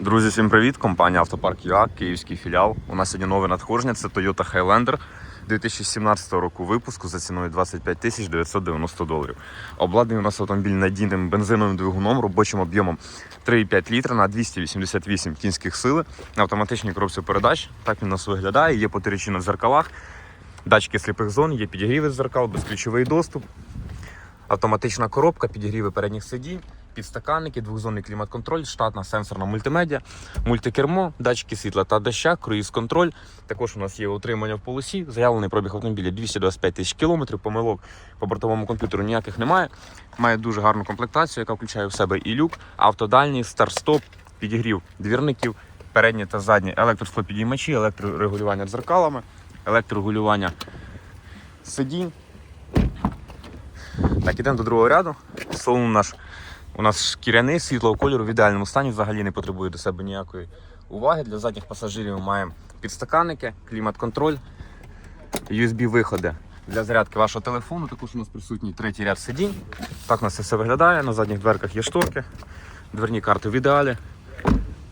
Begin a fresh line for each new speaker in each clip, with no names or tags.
Друзі, всім привіт! Компанія Автопарк ЮА, київський філіал. У нас сьогодні нове надходження. Це Toyota Highlander 2017 року випуску за ціною 25 тисяч 990 доларів. Обладнаний у нас автомобіль надійним бензиновим двигуном, робочим об'ємом 3,5 літра на 288 кінських сили на автоматичній коробці передач. Так він у нас виглядає. Є потиричі на дзеркалах, датчики сліпих зон, є підігріви дзеркал, безключовий доступ. Автоматична коробка, підігріви передніх сидінь, підстаканники, двохзонний клімат-контроль, штатна сенсорна мультимедіа, мультикермо, датчики світла та доща, круїз-контроль. Також у нас є утримання в полосі, заявлений пробіг автомобіля 225 тисяч кілометрів, помилок по бортовому комп'ютеру ніяких немає. Має дуже гарну комплектацію, яка включає в себе і люк, автодальний, старт-стоп, підігрів двірників, передні та задні електросклопідіймачі, електрорегулювання дзеркалами, електрорегулювання сидінь. Так, ідемо до другого ряду. Салон наш у нас шкіряний, світлого кольору, в ідеальному стані, взагалі не потребує до себе ніякої уваги. Для задніх пасажирів ми маємо підстаканники, клімат-контроль, USB-виходи для зарядки вашого телефону. Також у нас присутній третій ряд сидінь. Так у нас це все виглядає. На задніх дверках є шторки, дверні карти в ідеалі.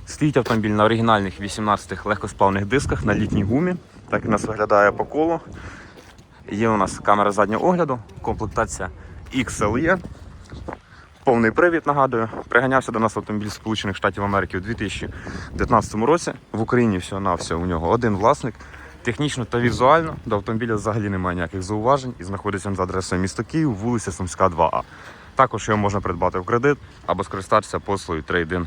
Стоїть автомобіль на оригінальних 18 легкосплавних дисках на літній гумі. Так у нас виглядає по колу. Є у нас камера заднього огляду, комплектація XLE. Повний привід, нагадую. Приганявся до нас автомобіль Сполучених Штатів Америки у 2019 році. В Україні всього на всього у нього один власник. Технічно та візуально до автомобіля взагалі немає ніяких зауважень і знаходиться за адресою міста Київ, вулиця Сумська, 2А. Також його можна придбати в кредит або скористатися послугою трейдин.